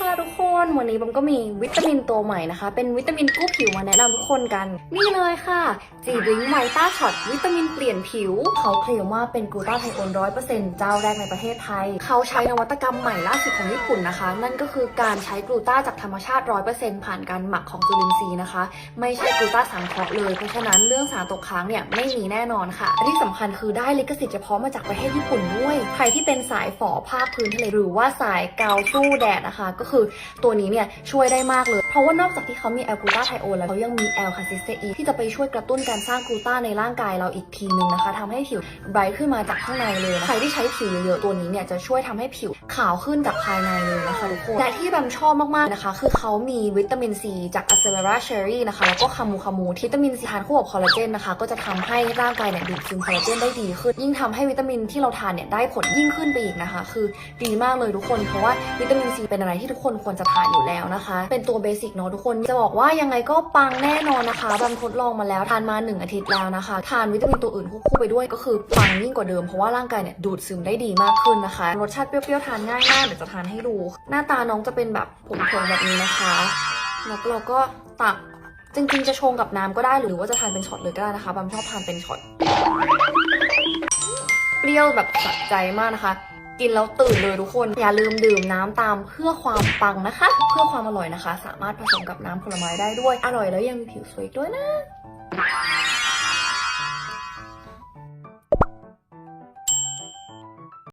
ค่ะทุกคนวันนี้บัมก็มีวิตามินตัวใหม่นะคะ เป็นวิตามินกู้ผิวมาแนะนำทุกคนกัน นี่เลยค่ะจีดริงไวต้าช็อตวิตามินเปลี่ยนผิว เขาเคลมว่าเป็นกลูตาไทโอนร้อยเปอร์เซ็นต์เจ้าแรกในประเทศไทย เขาใช้นวัตกรรมใหม่ล่าสุดของญี่ปุ่นนะคะ นั่นก็คือการใช้กลูตาจากธรรมชาติร้อยเปอร์เซ็นต์ผ่านการหมักของจุลินทรีย์นะคะ ไม่ใช่กลูตาสังเคราะห์เลยเพราะฉะนั้นเรื่องสารตกค้างเนี่ยไม่มีแน่นอนค่ะที่สำคัญคือได้ลิขสิทธิ์เฉพาะมาจากประเทศญี่ปุ่นด้วย ใครที่เป็นสายฝ่อภาคพื้นทะเลหรือว่าสายเกาสู้แดดนะคะก็คือตัวนี้เนี่ยช่วยได้มากเลย เพราะว่านอกจากที่เขามีแอลกูตาไทโอนแล้วเขายังมีแอลคาซิสเตอีที่จะไปช่วยกระตุ้นการสร้างกลูตาในร่างกายเราอีกทีนึงนะคะทำให้ผิวไบรท์ขึ้นมาจากข้างในเลยนะใครที่ใช้ผิวเยอะๆตัวนี้เนี่ยจะช่วยทำให้ผิวขาวขึ้นจากภายในเลยนะคะทุกคนและที่แบมชอบมากๆนะคะ คือเขามีวิตามินซีจากอะเซเลราเชอรี่นะคะแล้วก็คามูคามูที่วิตามินซีทานคู่กับคอลลาเจนนะคะก็จะทำให้ร่างกายเนี่ยดูดซึมคอลลาเจนได้ดีขึ้น ยิ่งทำให้วิตามินที่เราทานเนี่ยได้ผลยิ่งขึ้นไปอีกนะคะ คือดีมากเลยทุกคน เพราะว่าวิตามินซีเป็นอะไรที่ทุกคนควรจะทานอยู่แล้วนะคะ เป็นตัวเบสิกเนาะทุกคนจะบอกว่ายังไงก็ปังแน่นอนนะคะบัมทดลองมาแล้วทานมาหนึ่งอาทิตย์แล้วนะคะ ทานวิตามินตัวอื่นควบคู่ไปด้วยก็คือปังยิ่งกว่าเดิมเพราะว่าร่างกายเนี่ยดูดซึมได้ดีมากขึ้นนะคะ รสชาติเปรี้ยวๆทานง่ายมากเดี๋ยวจะทานให้ดู หน้าตาน้องจะเป็นแบบผงๆแบบนี้นะคะแล้วเราก็ตักจริงๆจะชงกับน้ำก็ได้หรือว่าจะทานเป็นช็อตเลยก็ได้นะคะบัมชอบทานเป็นช็อตเปรี้ยวแบบสะใจมากนะคะ กินแล้วตื่นเลยทุกคน อย่าลืมดื่มน้ำตามเพื่อความปังนะคะ เพื่อความอร่อยนะคะ สามารถผสมกับน้ำผลไม้ได้ด้วย อร่อยแล้วยังมีผิวสวยด้วยนะ